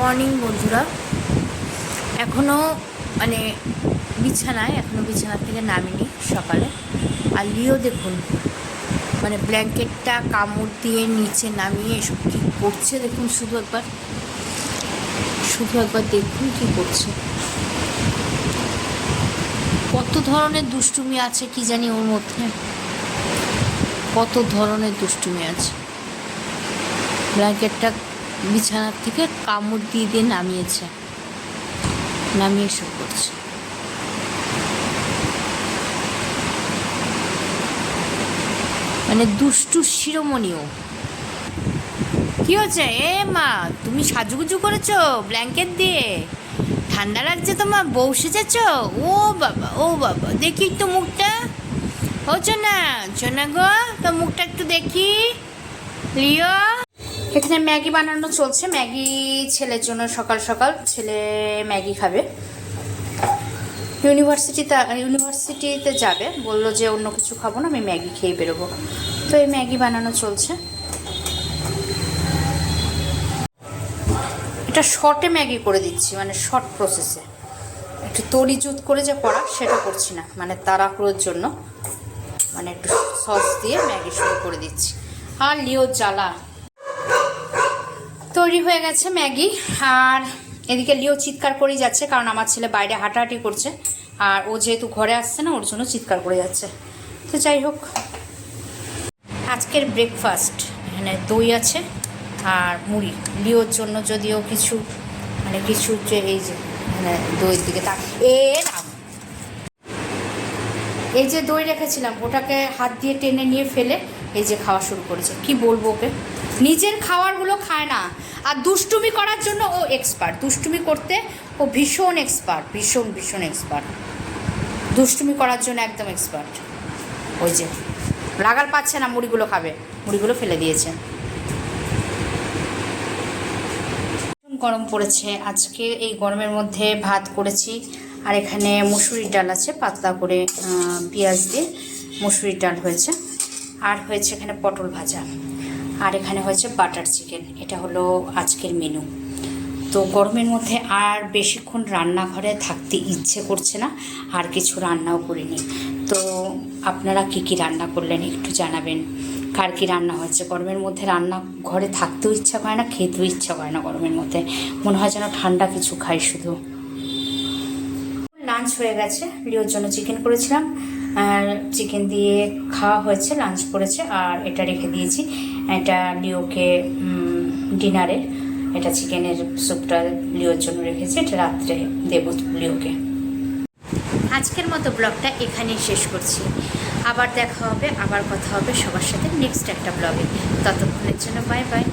Morning বন্ধুরা। এখনও মানে বিছানায় এখনও বিছানা থেকে নামিনি সকালে। আর লিও দেখুন মানে ব্ল্যাঙ্কেটটা, কামড় দিয়ে নিচে নামিয়ে এসব কী করছে দেখুন শুধু একবার। শুধু একবার দেখুন কী করছে। কত ধরনের দুষ্টুমি আছে কি জানি ওর মধ্যে। কত ধরনের দুষ্টুমি আছে। ব্ল্যাঙ্কেটটা বিছানার থেকে কামড় দিয়ে দিয়ে নামিয়েছে। নামিয়ে শুরু করছে মানে দুষ্টু শিরোমণিও। কি হচ্ছে এ মা, তুমি সাজুগুজু করেছ ব্ল্যাঙ্কেট দিয়ে? ঠান্ডা লাগছে তোমার, বউ সেজেছ? ও বাবা ও বাবা, দেখি একটু মুখটা। হচ্ছে না চোনা গো তো মুখটা একটু দেখি। লিও। এখানে ম্যাগি বানানো চলছে। ম্যাগি ছেলের জন্য সকাল সকাল ছেলে ম্যাগি খাবে। ইউনিভার্সিটিতে ইউনিভার্সিটিতে যাবে। বলল যে অন্য কিছু খাব না, আমি ম্যাগি খেয়ে বেরোবো। তো এই ম্যাগি বানানো চলছে। এটা শর্টে ম্যাগি করে দিচ্ছি মানে শর্ট প্রসেসে একটু তরি জুত করে যে করা, সেটা করছি না। মানে তাড়াহুড়োর জন্য। মানে একটু সস দিয়ে ম্যাগি শুরু করে দিচ্ছি। আর লিও জ্বালা। তৈরি হয়ে গেছে ম্যাগি। আর এদিকে লিও চিৎকার করেই যাচ্ছে কারণ আমার ছেলে বাইরে হাঁটাহাঁটি করছে। আর ও যেহেতু ঘরে আসছে না, ওর জন্য চিৎকার করে যাচ্ছে। তো যাই হোক, আজকের ব্রেকফাস্ট এখানে দই আছে আর মুড়ি। লিওর জন্য যদিও কিছু মানে কিছু যে এই যে মানে দইয়ের দিকে তাক এ এই যে দই রেখেছিলাম, ওটাকে হাত দিয়ে টেনে নিয়ে ফেলে এই যে খাওয়া শুরু করেছে। কি বলব ওকে? নিজের খাওয়ারগুলো খায় না। আর দুষ্টুমি করার জন্য ও এক্সপার্ট দুষ্টুমি করতে ও ভীষণ এক্সপার্ট ভীষণ ভীষণ এক্সপার্ট দুষ্টুমি করার জন্য একদম এক্সপার্ট ওই যে লাগাল পাচ্ছে না, মুড়িগুলো খাবে। মুড়িগুলো ফেলে দিয়েছে। গরম পড়েছে। আজকে এই গরমের মধ্যে ভাত করেছি। আর এখানে মুসুরির ডাল আছে, পাতলা করে পেঁয়াজ দিয়ে মুসুরির ডাল হয়েছে। আর হয়েছে এখানে পটল ভাজা। আর এখানে হয়েছে বাটার চিকেন। এটা হলো আজকের মেনু তো গরমের মধ্যে আর বেশিক্ষণ রান্নাঘরে থাকতে ইচ্ছে করছে না, আর কিছু রান্নাও করিনি। তো আপনারা কি কি রান্না করলেন একটু জানাবেন। কার কী রান্না হয়েছে? গরমের মধ্যে রান্না ঘরে থাকতেও ইচ্ছা করে না, খেতেও ইচ্ছা করে না গরমের মধ্যে। মনে হয় যেন ঠান্ডা কিছু খাই শুধু। লাঞ্চ হয়ে গেছে লিওর জন্য চিকেন করেছিলাম। আর চিকেন দিয়ে খাওয়া হয়েছে লাঞ্চ করেছে, আর এটা রেখে দিয়েছি। এটা লিওকে ডিনারে এটা চিকেনের স্যুপটা লিওর জন্য রেখেছি, এটা রাত্রে দেবো লিওকে। আজকের মতো ব্লগটা এখানেই শেষ করছি। আবার দেখা হবে, আবার কথা হবে সবার সাথে নেক্সট একটা ব্লগে। ততক্ষণের জন্য বাই বাই